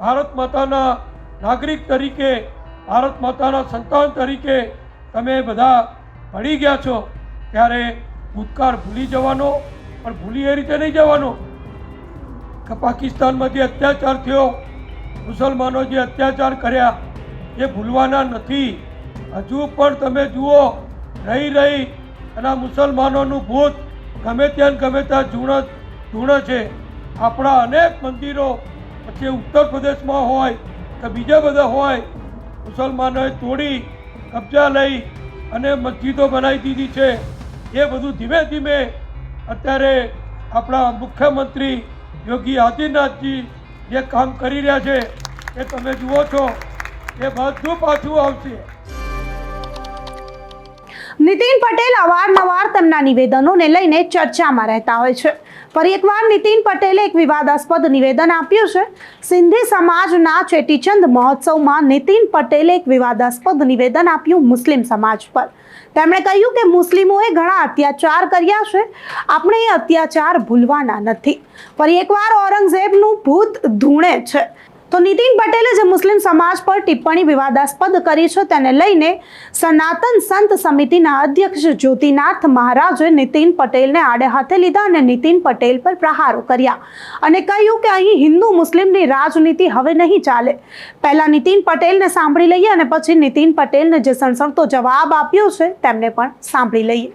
ભારત માતાના નાગરિક તરીકે, ભારત માતાના સંતાન તરીકે તમે બધા ભળી ગયા છો. ત્યારે ભૂતકાળ ભૂલી જવાનો, પણ ભૂલી એ રીતે નહીં જવાનો. કે પાકિસ્તાનમાં જે અત્યાચાર થયો, મુસલમાનો જે અત્યાચાર કર્યા, એ ભૂલવાના નથી. હજુ પણ તમે જુઓ, રહી રહી અને મુસલમાનોનું ભૂત ગમે ત્યાં ગમે ત્યાં જૂણ જૂણ છે. આપણા અનેક મંદિરો પછી ઉત્તર પ્રદેશમાં હોય કે બીજા બધા હોય, મુસલમાનોએ તોડી, કબજા લઈ અને મસ્જિદો બનાવી દીધી છે. એ બધું ધીમે ધીમે અત્યારે આપણા મુખ્યમંત્રી યોગી આદિત્યનાથજી જે કામ કરી રહ્યા છે, એ તમે જુઓ છો, એ બધું પાછું આવશે. નીતિન પટેલ અવારનવાર તેમના નિવેદનોને લઈને ચર્ચામાં રહેતા હોય છે. ફરી એકવાર નીતિન પટેલે એક વિવાદાસ્પદ નિવેદન આપ્યું છે. સિંધી સમાજના ચેટીચંદ મહોત્સવમાં નીતિન પટેલે એક વિવાદાસ્પદ નિવેદન આપ્યું મુસ્લિમ સમાજ પર. તેમણે કહ્યું કે મુસ્લિમોએ ઘણા અત્યાચાર કર્યા છે. આપણે એ અત્યાચાર ભૂલવાના નથી. ફરી એકવાર ઔરંગઝેબનું ભૂત ધૂણે છે. તો નીતિન પટેલે જે મુસ્લિમ સમાજ પર ટિપ્પણી વિવાદાસ્પદ કરી છે, તેને લઈને સનાતન સંત સમિતિના અધ્યક્ષ જ્યોતિનાથ મહારાજે નીતિન પટેલને આડે હાથે લીધા અને નીતિન પટેલ પર પ્રહારો કર્યા અને કહ્યું કે અહીં હિન્દુ મુસ્લિમની રાજનીતિ હવે નહીં ચાલે. પહેલા નીતિન પટેલને સાંભળી લઈએ અને પછી નીતિન પટેલને જે સણસણતો જવાબ આપ્યો છે, તેમને પણ સાંભળી લઈએ.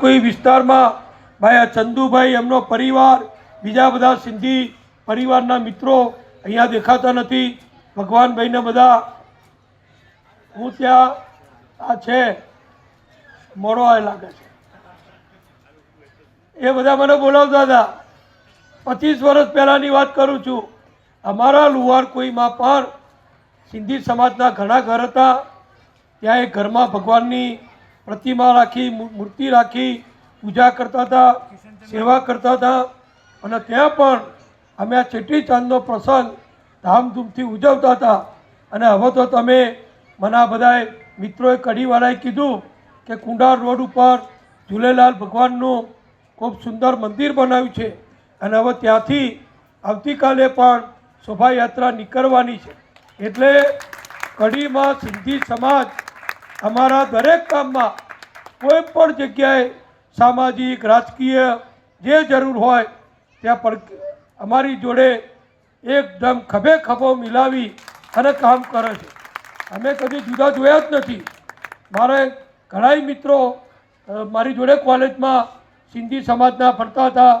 કોઈ વિસ્તારમાં ભાઈ ચંદુભાઈ, એમનો પરિવાર, બીજા બધા સિંધી પરિવારના મિત્રો અહીંયા દેખાતા નથી. ભગવાનભાઈને બધા, હું ત્યાં આ છે, મોડો આવે લાગે છે. એ બધા મને બોલાવતા હતા. પચીસ વર્ષ પહેલાંની વાત કરું છું. અમારા લુહાર કોઈમાં પણ સિંધી સમાજના ઘણા ઘર હતા. ત્યાં એ ઘરમાં ભગવાનની પ્રતિમા રાખી મૂર્તિ રાખી, પૂજા કરતા હતા, સેવા કરતા હતા. અને ત્યાં પણ અમે આ ચેટી ચાંદનો પ્રસંગ ધામધૂમથી ઉજવતા હતા. અને હવે તો તમે મને આ બધાએ મિત્રોએ કઢીવાળાએ કીધું કે કુંડાર રોડ ઉપર ઝૂલેલાલ ભગવાનનું ખૂબ સુંદર મંદિર બનાવ્યું છે. અને હવે ત્યાંથી આવતીકાલે પણ શોભાયાત્રા નીકળવાની છે. એટલે કઢીમાં સિંધી સમાજ અમારા દરેક કામમાં કોઈ પણ જગ્યાએ સામાજિક, રાજકીય જે જરૂર હોય, ત્યાં પણ અમારી જોડે એકદમ ખભે ખભો મિલાવી અને કામ કરે છે. અમે કદી જુદા જોયા જ નથી. મારે ઘણાય મિત્રો મારી જોડે કોલેજમાં સિંધી સમાજના ભણતા હતા.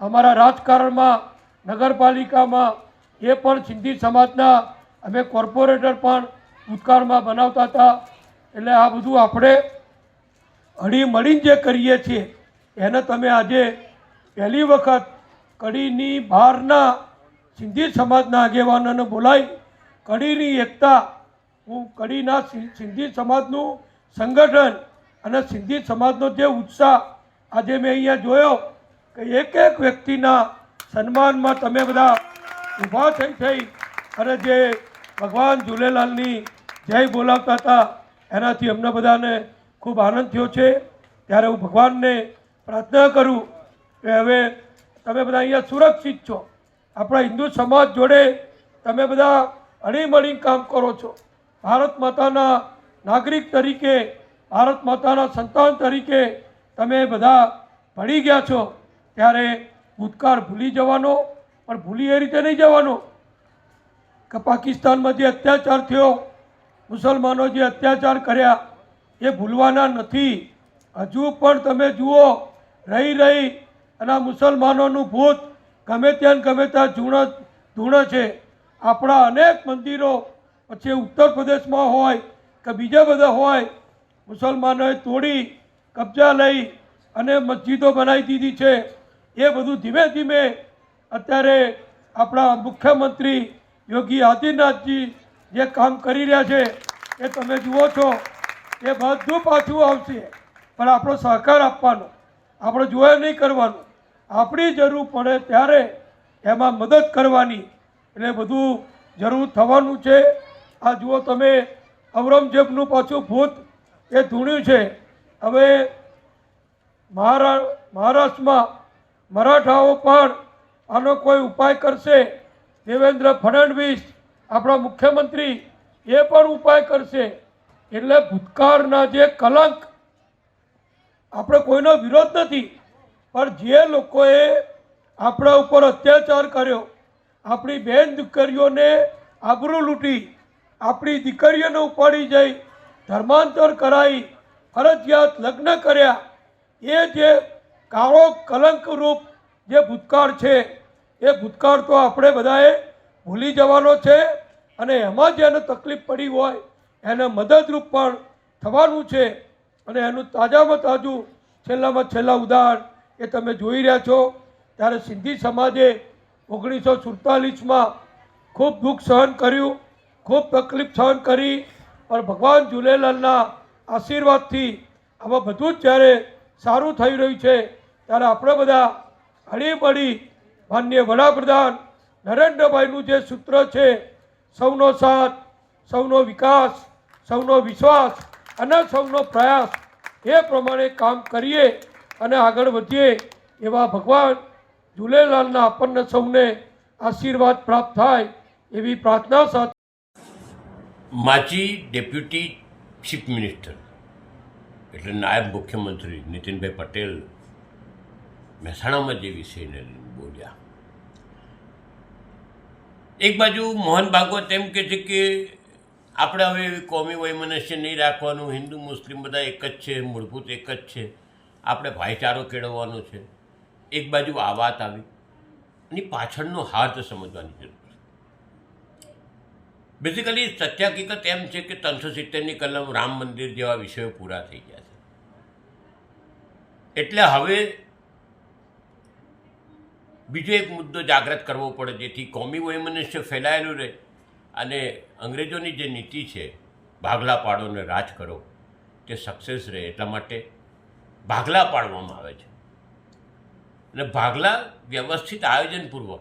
અમારા રાજકારણમાં, નગરપાલિકામાં એ પણ સિંધી સમાજના અમે કોર્પોરેટર પણ ભૂતકાળમાં બનાવતા હતા. એટલે આ બધું આપણે હળી મળીને જે કરીએ છીએ, એને તમે આજે પહેલી વખત કડીની બહારના સિંધી સમાજના આગેવાનોને બોલાવી કડીની એકતા, હું કડીના સિંધી સમાજનું સંગઠન અને સિંધી સમાજનો જે ઉત્સાહ આજે મેં અહીંયા જોયો કે એક એક વ્યક્તિના સન્માનમાં તમે બધા ઊભા થઈ થઈ અને જે ભગવાન ઝૂલેલાલની જય બોલાવતા હતા, એનાથી અમને બધાને ખૂબ આનંદ થયો છે. ત્યારે હું ભગવાનને પ્રાર્થના કરું કે હવે તમે બધા અહીંયા સુરક્ષિત છો. આપણા હિન્દુ સમાજ જોડે તમે બધા હળીમળી કામ કરો છો. ભારત માતાના નાગરિક તરીકે, ભારત માતાના સંતાન તરીકે તમે બધા ભળી ગયા છો. ત્યારે ભૂતકાળ ભૂલી જવાનો, પણ ભૂલી એ રીતે નહીં જવાનો. કે પાકિસ્તાનમાં જે અત્યાચાર થયો, મુસલમાનો જે અત્યાચાર કર્યા, એ ભૂલવાના નથી. હજુ પણ તમે જુઓ, રહી રહી અને આ મુસલમાનોનું ભૂત ગમે ત્યાં ગમે ત્યાં જૂણ ધૂણ છે. આપણા અનેક મંદિરો પછી ઉત્તર પ્રદેશમાં હોય કે બીજા બધા હોય, મુસલમાનોએ તોડી, કબજા લઈ અને મસ્જિદો બનાવી દીધી છે. એ બધું ધીમે ધીમે અત્યારે આપણા મુખ્યમંત્રી યોગી આદિત્યનાથજી જે કામ કરી રહ્યા છે, એ તમે જુઓ છો, એ બધું પાછું આવશે. પણ આપણો સહકાર આપવાનો, આપણે જોયા નહીં કરવાનું. આપણી જરૂર પડે ત્યારે એમાં મદદ કરવાની. એટલે બધું જરૂર થવાનું છે. આ જુઓ તમે, ઔરંગઝેબનું પાછું ભૂત એ ધૂણ્યું છે. હવે મહારા મહારાષ્ટ્રમાં મરાઠાઓ પણ આનો કોઈ ઉપાય કરશે? દેવેન્દ્ર ફડણવીસ, આપણા મુખ્યમંત્રી, એ પણ ઉપાય કરશે. એટલે ભૂતકાળના જે કલંક, આપણે કોઈનો વિરોધ નથી. પણ જે લોકોએ આપણા ઉપર અત્યાચાર કર્યો, આપણી બેન દીકરીઓને આબરૂ લૂંટી, આપણી દીકરીઓને ઉપાડી જઈ, ધર્માંતર કરાવી ફરજિયાત લગ્ન કર્યા, એ જે કાળો કલંકરૂપ જે ભૂતકાળ છે, એ ભૂતકાળ તો આપણે બધાએ ભૂલી જવાનો છે અને એમાં જેને તકલીફ પડી હોય, એને મદદરૂપ પણ થવાનું છે અને એનું તાજામાં તાજું છેલ્લામાં છેલ્લા ઉદાહરણ એ તમે જોઈ રહ્યા છો, ત્યારે સિંધી સમાજે ઓગણીસો સુડતાલીસમાં ખૂબ દુઃખ સહન કર્યું, ખૂબ તકલીફ સહન કરી, પણ ભગવાન ઝૂલેલાલના આશીર્વાદથી આમાં બધું જ જ્યારે સારું થઈ રહ્યું છે, ત્યારે આપણે બધા હળીમળી માન્ય વડાપ્રધાન નરેન્દ્રભાઈનું જે સૂત્ર છે, સૌનો સાથ, સૌનો વિકાસ, સૌનો વિશ્વાસ અને સૌનો પ્રયાસ, એ પ્રમાણે કામ કરીએ અને આગળ વધીએ એવા ભગવાન ઝૂલેલાલના આપણને સૌને આશીર્વાદ પ્રાપ્ત થાય એવી પ્રાર્થના સાથે માજી ડેપ્યુટી ચીફ મિનિસ્ટર એટલે નાયબ મુખ્યમંત્રી નીતિનભાઈ પટેલ મહેસાણામાં જે વિષયને બોલ્યા. એક બાજુ મોહન ભાગવત એમ કહે છે કે આપણે હવે એવી કોમી વૈમનસ્ય નહીં રાખવાનું, હિન્દુ, મુસ્લિમ બધા એક જ છે, મૂળભૂત એક જ છે. આપણે ભાઈચારો કેળવવાનો છે. એક બાજુ આ વાત આવી. એની પાછળનો હાથ સમજવાની જરૂર છે. બેઝિકલી સત્ય હકીકત એમ છે કે ત્રણસો સિત્તેરની કલમ રામ મંદિર જેવા વિષયો પૂરા થઈ ગયા છે. એટલે હવે બીજો એક મુદ્દો જાગૃત કરવો પડે, જેથી કોમી વૈમનસ્ય ફેલાયેલું રહે અને અંગ્રેજોની જે નીતિ છે, ભાગલા પાડો ને રાજ કરો, તે સક્સેસ રહે એટલા માટે ભાગલા પાડવામાં આવે છે. અને ભાગલા વ્યવસ્થિત આયોજનપૂર્વક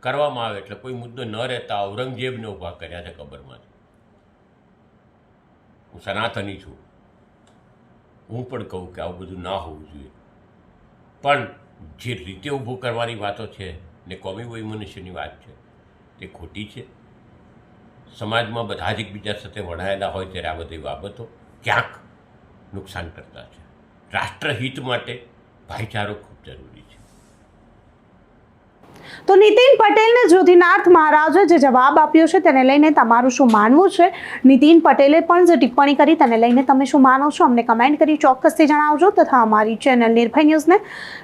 કરવામાં આવે એટલે કોઈ મુદ્દો ન રહેતા ઔરંગઝેબને ઊભા કર્યા છે કબરમાં. હું સનાતની છું. હું પણ કહું કે આવું બધું ના હોવું જોઈએ. પણ જે રીતે ઊભું કરવાની વાતો છે ને કોમી વૈમનુષ્યની વાત છે, તે ખોટી છે. સમાજમાં બધા જ એકબીજા સાથે વણાયેલા હોય ત્યારે આ બધી બાબતો ક્યાંક નુકસાન કરતા છે. રાષ્ટ્રહિત માટે ભાઈચારો ખૂબ જરૂરી છે. તો નીતિન પટેલને જ્યોતિનાથ મહારાજે જે જવાબ આપ્યો છે તેને લઈને તમારું શું માનવું છે? નીતિન પટેલે પણ જે ટિપ્પણી કરી તેને લઈને તમે શું માનો છો? અમને કમેન્ટ કરી ચોક્કસથી જણાવજો તથા અમારી ચેનલ નિર્ભય ન્યૂઝને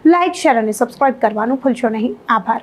લાઇક શેર અને સબસ્ક્રાઇબ કરવાનું ભૂલશો નહીં. આભાર.